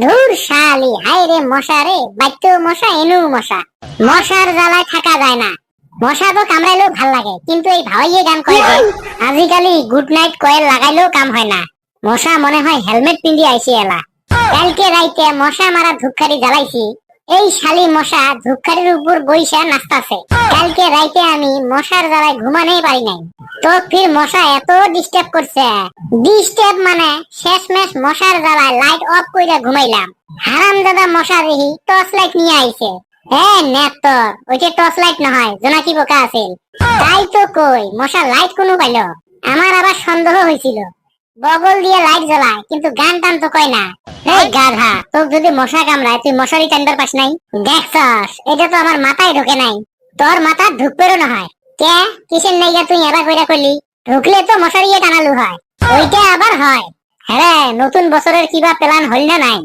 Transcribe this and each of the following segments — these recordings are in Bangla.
ধুর শালি হায় রে মশা রে বাইতো মশা, এনু মশা। মশার জ্বালায় থাকা যায় না। মশা তো কামড়াইলেও ভালো লাগে, কিন্তু এই ভাওয়াইয়ে গান কয় আজিকালি গুড নাইট কয়েল লাগাইলেও কাম হয় না। মশা মনে হয় হেলমেট পিন্ধি আইছি এলা। কালকে রাইতে মশা মারা ধূপখাড়ি জ্বালাইছি। এই শালি মশা ধূপখাড়ির উপর বইসা নাচতাছে। কালকে রাইতে আমি মশার জ্বালায় ঘুমানোই পারি নাই। তো ফির মশা এত ডিস্টার্ব করছে। ডিস্টার্ব মানে শেষমেশ মশার জ্বালায় লাইট অফ কইরা ঘুমাইলাম। হারাম দাদা মশা দেখি টর্চ লাইট নিয়ে আইছে। হ্যাঁ নেতর ওইটা টর্চ লাইট নহয়, জোনাকি বোকা আছিল। তাই তো কই মশা লাইট কোনো পাইল। আমার আবার সন্দেহ হয়েছিল বগল দিয়ে লাইট জ্বলায়, কিন্তু গান টান তো কয় না। এই গাধা তোর যদি মশা কামড়ায়, তুই মশারি টানবার পাস নাই? দেখছস, এটা তো আমার মাথায় ঢোকে নাই। তোর মাথা ঢুকবেরও না হয়। কে? কিসের নাইগা তুই এবার কইরা করলি ঢুকলে তো মশারি টানালু হয়। ওইটা আবার হয়। হ্যাঁ নতুন বছরের কিবা প্ল্যান হইল না নাই?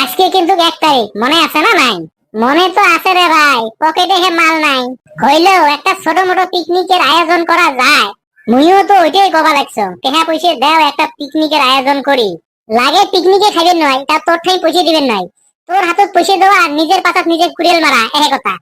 আজকে কিন্তু এক তারিখ, মনে আছে না নাই? মনে তো আছে রে ভাই, পকেটে হে মাল নাই। হইলেও একটা ছোট মোটো পিকনিকের আয়োজন করা যায়। মুইও তো ওইটাই কবা লাগছো। টেহা পয়সা দেও, একটা পিকনিকের আয়োজন করি। লাগে পিকনিকে খাইবেন নয় তা তোর ঠাই পয়সা দিবেন নয় তোর হাতত পয়সা দেওয়া নিজের পাতাত নিজে কুড়িয়াল মারা কথা।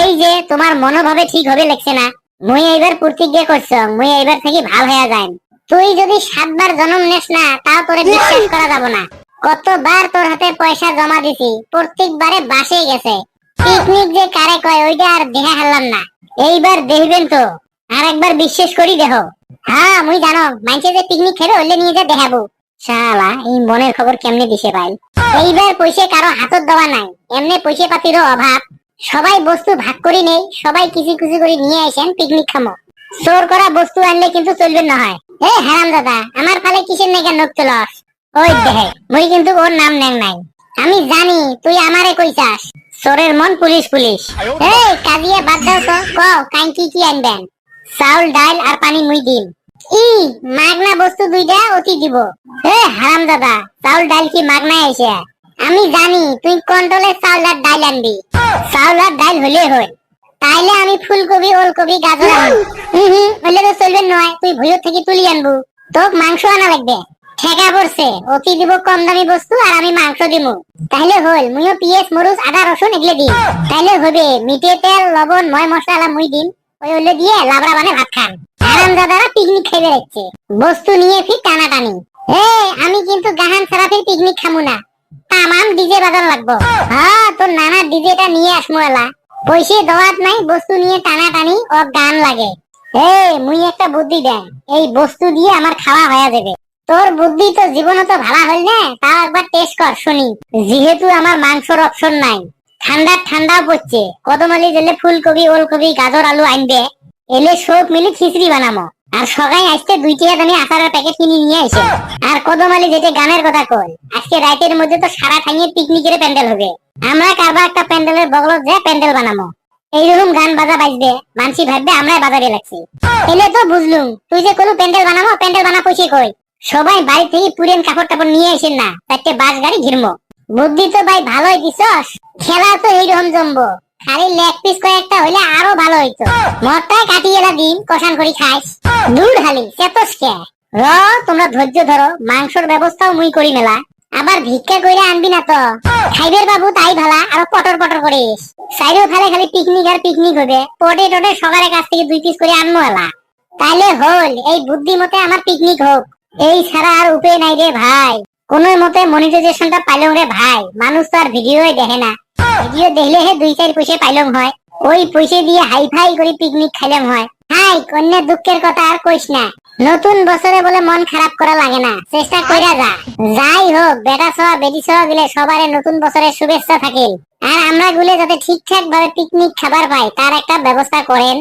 এই যে তোমার মনোভাবে ঠিক হবে লেখছে না, মুই এইবার প্রতিজ্ঞা করছ মুই এইবার থেকে ভালো হয়ে যায় তুই যদি সাতবার জন্ম নেস না, তাও তোরে বিশ্বাস করা যাব না। কতবার তোর হাতে পয়সা জমা দিছি প্রত্যেকবারে বাসে গেছে। পিকনিক যে কারে কয়, ওইটা আর দেখা হারলাম না। এইবার দেখবেন তো। আর একবার বিশ্বাস করি দেহ হ্যাঁ মুই জানো মাইছে যে পিকনিক খেলে হইলে নিয়ে যা দেখাবো। শালা, এই মনের খবর কেমনে দিছে পাই এইবার পয়সা কারও হাতত দেওয়া নাই। এমনি পয়সা পাতিরও অভাব। সবাই বস্তু ভাগ করি নেই, সবাই কিছু কিছু করে নিয়ে আসেন পিকনিক খামো। চোর করা বস্তু আনলে কিন্তু চলবে না হয়। এ, হারাম দাদা, আমার ফালে কিসের নেগা নোক তুলস ওই দেহে, মুই কিন্তু ওর নাম নেন নাই। আমি জানি, তুই আমারে কইছাস। চোরের মন পুলিশ পুলিশ এই, কাজিয়া বাদ দাও তো, কও কাই কি কি আনবেন? চাউল ডাল আর পানি মুই দিম। ই, মাগনা বস্তু দুইটা অতি দিব। এ হারাম দাদা, চাউল ডাল কি মাগনা এসে আমি জানি, তুই কন্ট্রোলে চাউল আর ডাল আনবি। চাউল আর ডাল হলে। হয় তাইলে আমি ফুলকপি ওলকপি গাজর আনব হুম হুম হলে তো চলবে নয় তুই ভুয়ো থেকে তুলি আনব। তোক মাংস আনা লাগবে। ঠেকা পড়ছে অতি দিব কম দামি বস্তু আর আমি মাংস দিব তাহলে হল, মুইও পিএস মরুচ আদা রসুন এগুলো দিম। তাহলে হবে মিটে তেল, লবণ, ময় মশলা মুই দিম। ওই হলে দিয়ে লাবড়া বানে ভাত খান। আরাম দাদারা পিকনিক খাইবে দেখছে। বস্তু নিয়ে ফির টানা টানি এ আমি কিন্তু গাহান পিকনিক খামু না। তামাম ডিজে বাজার লাগবো। হ্যাঁ তোর নানা ডিজেটা নিয়ে আসমু এলা। পয়সে দেওয়াত নাই, বস্তু নিয়ে টানা টানি ও গান লাগে। এই মুই একটা বুদ্ধি দেন। এই বস্তু দিয়ে আমার খাওয়া হয়ে যাবে। তোর বুদ্ধি তো জীবনে তো ভালো হল না, তাও একবার টেস্ট কর, শুনি। যেহেতু আমার মাংসর অপশন নাই। ঠান্ডা ঠান্ডাও পড়ছে। কদমালি গেলে ফুলকপি ওলকপি গাজর, আলু আনবে। এলে সব মিলে খিচড়ি বানামো। আর সবাই আসতে দুই টাকা দামি আচারের প্যাকেট কিনে নিয়ে আসে আর কদমালি যেটা গানের কথা কই আজকে রাতের মধ্যে তো সারা ঠাঙিয়ে পিকনিকের প্যান্ডেল হবে। আমরা কারবা একটা প্যান্ডেলের বগলত যে প্যান্ডেল বানামো। এইরকম গান বাজা বাজবে মানসি ভাববে আমরাই বাজারে লাগছি। এলে তো বুঝলুম, তুই যে কোনো প্যান্ডেল বানাবো প্যান্ডেল বানা পয়সা কই। সবাই বাড়ি থেকে পুরেন কাপড় টাপড় নিয়ে আসেন না, চারটে বাস গাড়ি ঘিরমো। বুদ্ধি তো ভাই ভালোই দিছস। খেলা তো এইরকম জমবো। খালি লেগ পিস কয়েকটা হইলে আরও ভালো হইতো। মরটাই কাটিয়ে এলা দিন কষান করি খাইস। দূর হালি, চেতস কে? র, তোমরা ধৈর্য ধরো, মাংসর ব্যবস্থাও মুই করি মেলা। আবার ভিক্ষা কইরা আনবি না তো। খাইবের বাবু তাই ভালা, আরও পটর পটর করিস। সাইডেও ফেলে খালি পিকনিক আর পিকনিক হবে। পটে টটে সবার কাছ থেকে দুই পিস করে আনব এলা। তাইলে হল, এই বুদ্ধি মতে আমার পিকনিক হোক। এই ছাড়া আর উপায় নাই রে ভাই। কোন মতে মনিটাইজেশনটা পাইলং রে ভাই, মানুষ তো আর ভিডিওই দেখে না। ভিডিও দেখলে হে দুই চার পয়সা পাইলং হয়। ওই পয়সা দিয়ে হাই ফাই করে পিকনিক খাইলাম হয়। হাই, কন্যা দুঃখের কথা আর কইস না। নতুন বছরে বলে মন খারাপ করা লাগে না। চেষ্টা কইরা যা। যাই হোক, বেটা সহ, বেটি সহ গেলে সবারে নতুন বছরের শুভেচ্ছা থাকিল। আর আমরা গুলে যাতে ঠিকঠাক ভাবে পিকনিক খাবার পাই, তার একটা ব্যবস্থা করেন।